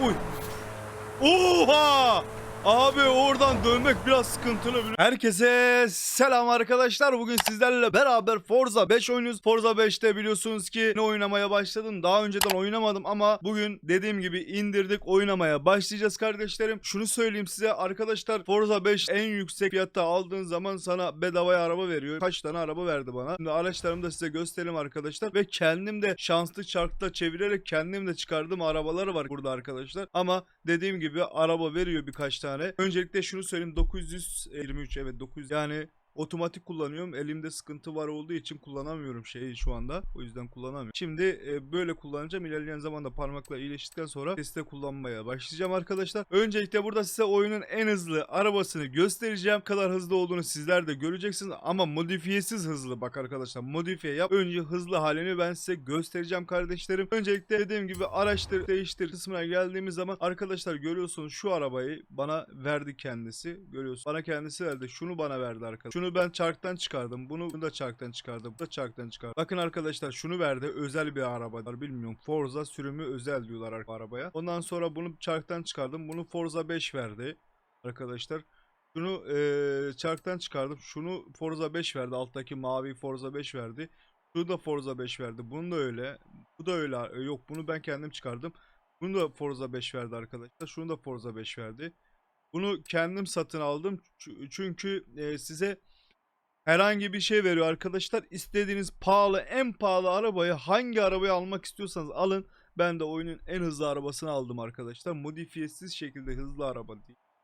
Uy. Oha! Abi oradan dönmek biraz sıkıntılı. Herkese selam arkadaşlar. Bugün sizlerle beraber Forza 5 oynuyoruz. Forza 5'te biliyorsunuz ki ne oynamaya başladım. Daha önceden oynamadım ama bugün dediğim gibi indirdik oynamaya başlayacağız kardeşlerim. Şunu söyleyeyim size arkadaşlar Forza 5 en yüksek fiyatta aldığın zaman sana bedavaya araba veriyor. Kaç tane araba verdi bana. Şimdi araçlarımı da size göstereyim arkadaşlar. Ve kendim de şanslı çarkta çevirerek kendim de çıkardığım arabaları var burada arkadaşlar. Ama dediğim gibi araba veriyor birkaç tane. Öncelikle şunu söyleyeyim 923 evet 900 yani otomatik kullanıyorum. Elimde sıkıntı var olduğu için kullanamıyorum şeyi şu anda. O yüzden kullanamıyorum. Şimdi e, böyle kullanacağım. İlerleyen zamanda parmakla iyileştikten sonra teste kullanmaya başlayacağım arkadaşlar. Öncelikle burada size oyunun en hızlı arabasını göstereceğim. Kadar hızlı olduğunu sizler de göreceksiniz ama modifiyesiz hızlı bak arkadaşlar. Modifiye yap. Önce hızlı halini ben size göstereceğim kardeşlerim. Öncelikle dediğim gibi araçtır değiştir kısmına geldiğimiz zaman arkadaşlar görüyorsunuz şu arabayı bana verdi kendisi. Görüyorsunuz. Bana kendisi verdi. Şunu bana verdi arkadaşlar. Şunu ben çarktan çıkardım. Bunu, da çarktan çıkardım. Bu da çarktan çıkardım. Bakın arkadaşlar şunu verdi. Özel bir araba. Bilmiyorum. Forza sürümü özel diyorlar ar- arabaya. Ondan sonra bunu çarktan çıkardım. Bunu Forza 5 verdi. Arkadaşlar. Şunu eee, çarktan çıkardım. Şunu Forza 5 verdi. Alttaki mavi Forza 5 verdi. Şunu da Forza 5 verdi. Bunu da öyle. Bu da öyle. E, Yok bunu ben kendim çıkardım. Bunu da Forza 5 verdi arkadaşlar. Şunu da Forza 5 verdi. Bunu kendim satın aldım. Çünkü size herhangi bir şey veriyor arkadaşlar. İstediğiniz pahalı, en pahalı arabayı hangi arabayı almak istiyorsanız alın. Ben de oyunun en hızlı arabasını aldım arkadaşlar. Modifiyesiz şekilde hızlı araba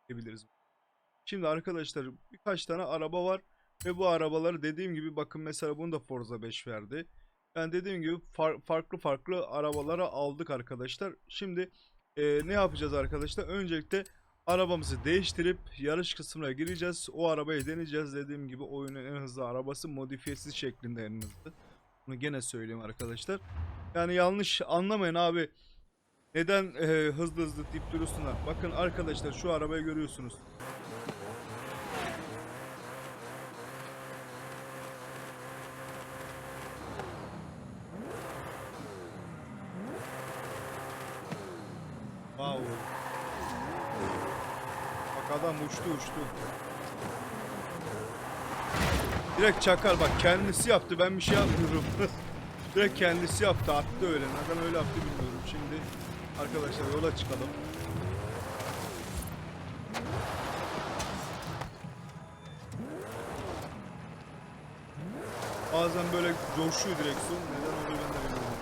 diyebiliriz. Şimdi arkadaşlar birkaç tane araba var. Ve bu arabaları dediğim gibi bakın mesela bunu da Forza 5 verdi. Yani dediğim gibi far- farklı farklı arabalara aldık arkadaşlar. Şimdi e, ne yapacağız arkadaşlar? Öncelikle arabamızı değiştirip yarış kısmına gireceğiz. O arabayı deneyeceğiz. Dediğim gibi oyunun en hızlı arabası modifiyesiz şeklinde en hızlı. Bunu gene söyleyeyim arkadaşlar. Yani yanlış anlamayın abi. Neden e, hızlı hızlı deyip duruyorsunlar? Bakın arkadaşlar şu arabayı görüyorsunuz. Wow. Bak adam uçtu uçtu. Direkt çakar bak kendisi yaptı ben bir şey yapmıyorum. Direkt kendisi yaptı attı öyle. Neden öyle yaptı bilmiyorum. Şimdi arkadaşlar yola çıkalım. Bazen böyle coşuyor direksiyon. Neden oluyor ben de bilmiyorum.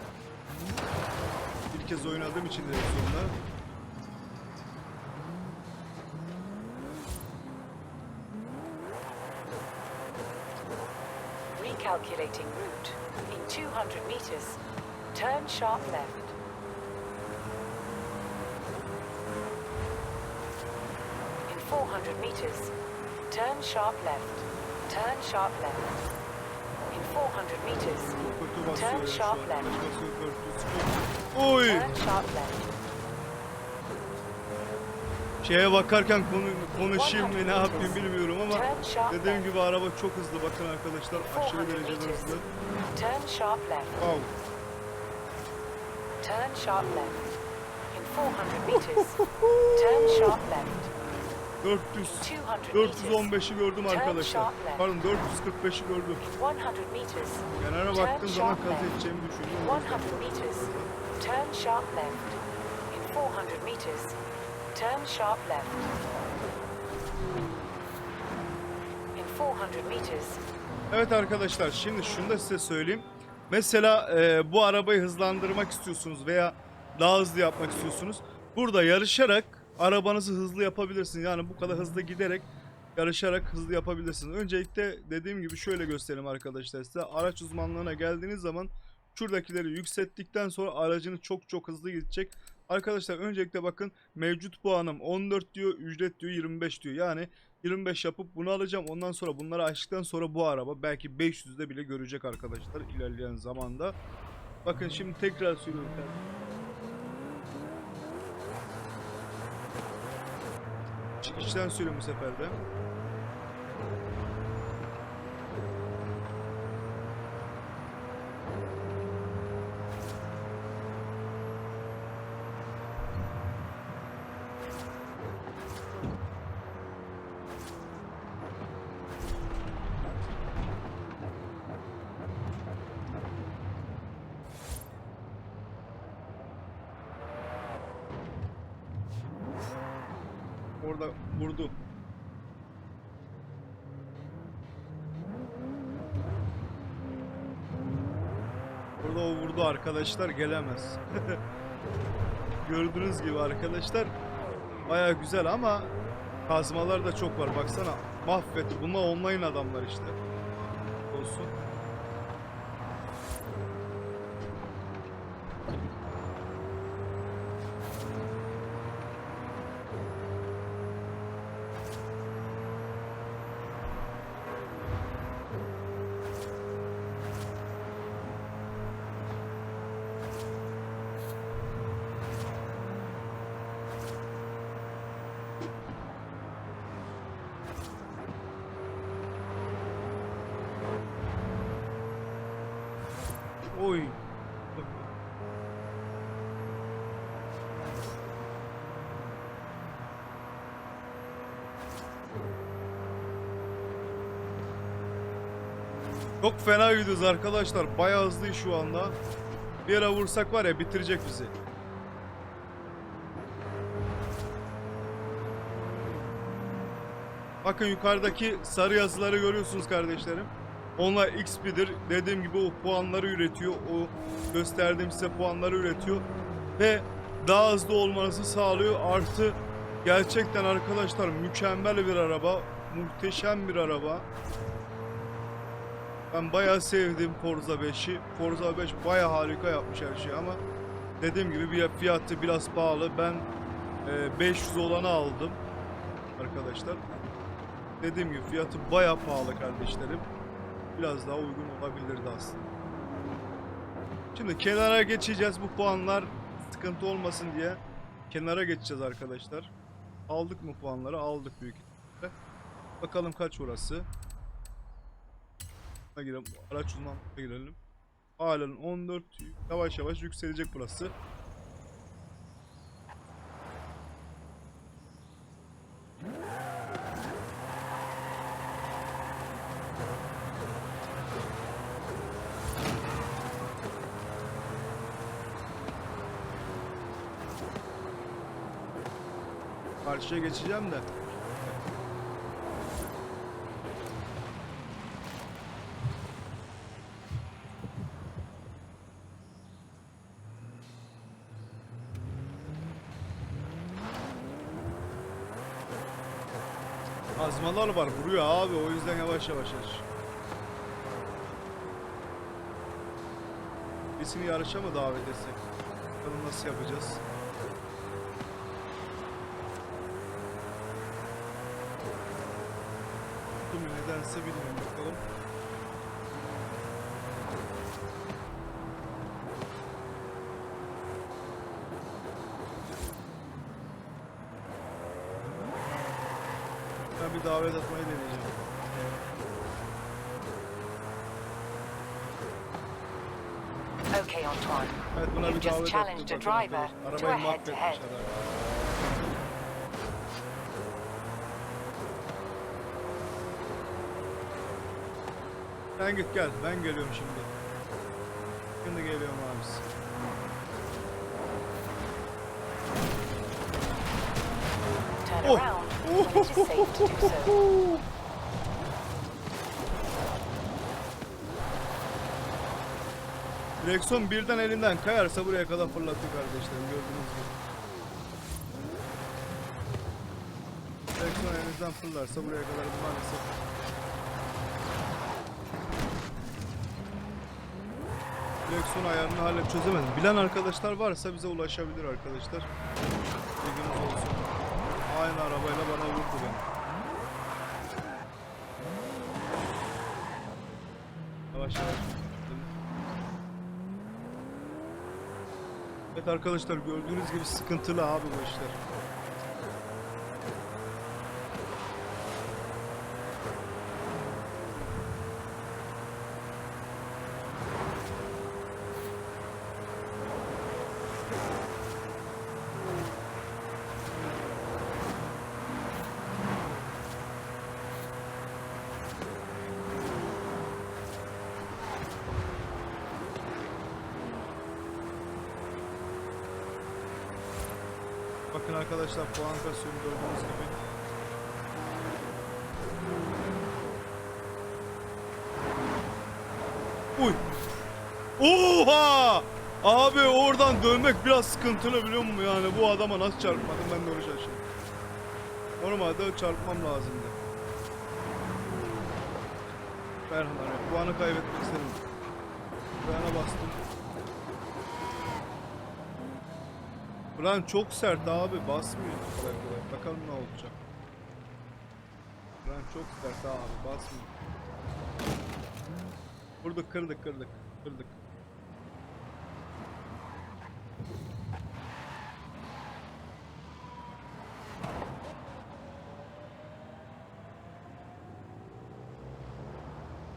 Bir kez oynadığım için direksiyonla. Recalculating route. In 200 meters, turn sharp left. In 400 meters, turn sharp left. Turn sharp left. In 400 meters, Turn sharp left. Basıyor, kötü sıkıyor. Turn sharp left. Şeye bakarken konu, konuşayım mı ne yapayım bilmiyorum ama dediğim gibi araba çok hızlı bakın arkadaşlar aşırı 400 derecede hızlı. turn sharp left. Wow. Turn sharp left. In 400 meters, turn sharp left. 400 200 meters, 415'i gördüm arkadaşlar. Pardon 445'i gördüm. 100 meters, Kenara baktığım zaman sharp kaz left. edeceğimi düşünüyorum. 100 meters, turn sharp left. In 400 meters, turn sharp left. In 400 meters, Evet arkadaşlar şimdi şunu da size söyleyeyim. Mesela e, bu arabayı hızlandırmak istiyorsunuz veya daha hızlı yapmak istiyorsunuz. Burada yarışarak arabanızı hızlı yapabilirsiniz. Yani bu kadar hızlı giderek yarışarak hızlı yapabilirsiniz. Öncelikle dediğim gibi şöyle göstereyim arkadaşlar size. Araç uzmanlığına geldiğiniz zaman şuradakileri yükselttikten sonra aracınız çok çok hızlı gidecek. Arkadaşlar öncelikle bakın mevcut puanım 14 diyor, ücret diyor 25 diyor. Yani 25 yapıp bunu alacağım. Ondan sonra bunları açtıktan sonra bu araba belki 500'de bile görecek arkadaşlar ilerleyen zamanda. Bakın şimdi tekrar söylüyorum. İç- İçten söylüyorum bu sefer vurdu. Burada o vurdu arkadaşlar gelemez. Gördüğünüz gibi arkadaşlar baya güzel ama kazmalar da çok var. Baksana mahvetti. Bunlar online adamlar işte. Olsun. Oy. Çok fena gidiyoruz arkadaşlar. Bayağı hızlı şu anda. Bir yere vursak var ya bitirecek bizi. Bakın yukarıdaki sarı yazıları görüyorsunuz kardeşlerim. Onlar XP'dir. Dediğim gibi o puanları üretiyor. O gösterdiğim size puanları üretiyor. Ve daha hızlı olmanızı sağlıyor. Artı gerçekten arkadaşlar mükemmel bir araba. Muhteşem bir araba. Ben bayağı sevdim Forza 5'i. Forza 5 bayağı harika yapmış her şeyi ama dediğim gibi bir fiyatı biraz pahalı. Ben e, 500 olanı aldım arkadaşlar. Dediğim gibi fiyatı bayağı pahalı kardeşlerim. Biraz daha uygun olabilirdi aslında. Şimdi kenara geçeceğiz bu puanlar sıkıntı olmasın diye kenara geçeceğiz arkadaşlar. Aldık mı puanları? Aldık büyük ihtimalle. Bakalım kaç orası. Girelim. Araç uzmanlığa girelim. Halen 14 yavaş yavaş yükselecek burası. Karşıya geçeceğim de. Azmalar var vuruyor abi o yüzden yavaş yavaş aç. Birisini yarışa mı davet etsek? Bakalım nasıl yapacağız? Nedense bilmiyorum bakalım. Ben bir davet atmayı deneyeceğim. Okay, Antoine. Evet buna You've bir just davet challenged a bakalım. driver to Arabayı a head-to-head. mahvetmişler abi. Sen git gel. Ben geliyorum şimdi. Şimdi geliyorum abisi. Oh. so. Direksiyon birden elinden kayarsa buraya kadar fırlatıyor kardeşlerim gördüğünüz gibi. Direksiyon elinizden fırlarsa buraya kadar maalesef. Direksiyon ayarını hala çözemedim. Bilen arkadaşlar varsa bize ulaşabilir arkadaşlar. Bilginiz olsun. Aynı arabayla bana vurdu beni. Yavaş yavaş. Evet arkadaşlar gördüğünüz gibi sıkıntılı abi bu işler. Bakın arkadaşlar puan kasıyorum gördüğünüz gibi. Uy. Oha! Abi oradan dönmek biraz sıkıntılı biliyor musun yani bu adama nasıl çarpmadım ben de onu şaşırdım. Normalde çarpmam lazımdı. Ben hani puanı kaybetmek istedim. Frene bastım. Fren çok sert abi basmıyor kolay kolay. Bakalım ne olacak. Fren çok sert abi basmıyor. Vurduk kırdık kırdık kırdık.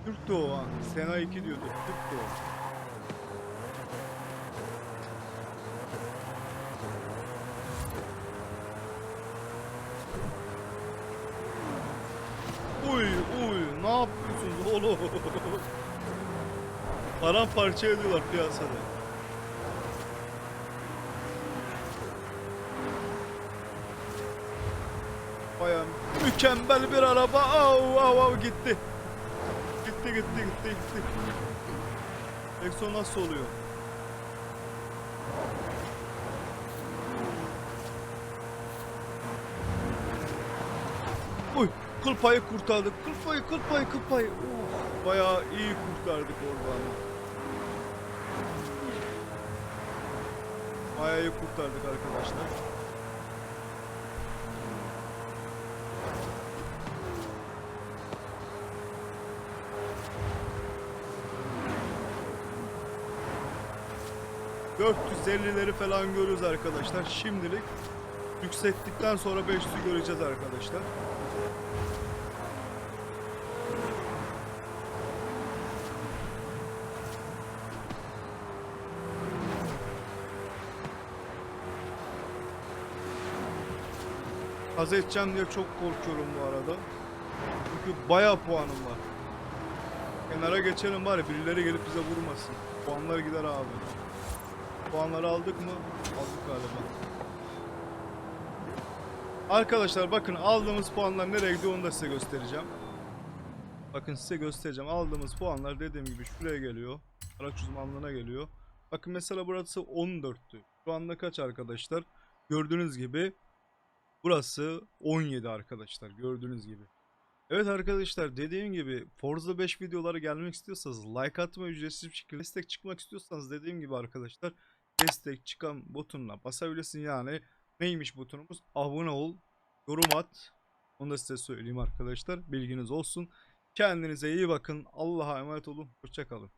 Türk'tü o an. Sena 2 diyordu. Türk'tü o. Uy uy ne yapıyorsunuz oğlum? Paramparça ediyorlar piyasada. Baya mükemmel bir araba. Av av av gitti. Gitti gitti gitti gitti. Exo nasıl oluyor? Uy kıl payı kurtardık. Kıl payı kıl payı. Uf, bayağı iyi kurtardık oradan. Bayağı iyi kurtardık arkadaşlar. ...450'leri falan görüyoruz arkadaşlar. Şimdilik yükselttikten sonra 500'ü göreceğiz arkadaşlar. Haz edeceğim diye çok korkuyorum bu arada. Çünkü bayağı puanım var. Kenara geçelim bari birileri gelip bize vurmasın. Puanlar gider abi. Puanları aldık mı? Aldık galiba. Arkadaşlar bakın aldığımız puanlar nereye gidiyor onu da size göstereceğim. Bakın size göstereceğim. Aldığımız puanlar dediğim gibi şuraya geliyor. Araç uzmanlığına geliyor. Bakın mesela burası 14'tü. Şu anda kaç arkadaşlar? Gördüğünüz gibi Burası 17 arkadaşlar gördüğünüz gibi. Evet arkadaşlar dediğim gibi Forza 5 videoları gelmek istiyorsanız like atma ücretsiz bir şekilde destek çıkmak istiyorsanız dediğim gibi arkadaşlar destek çıkan butonuna basabilirsin. Yani neymiş butonumuz? Abone ol yorum at. Onu da size söyleyeyim arkadaşlar bilginiz olsun. Kendinize iyi bakın Allah'a emanet olun hoşçakalın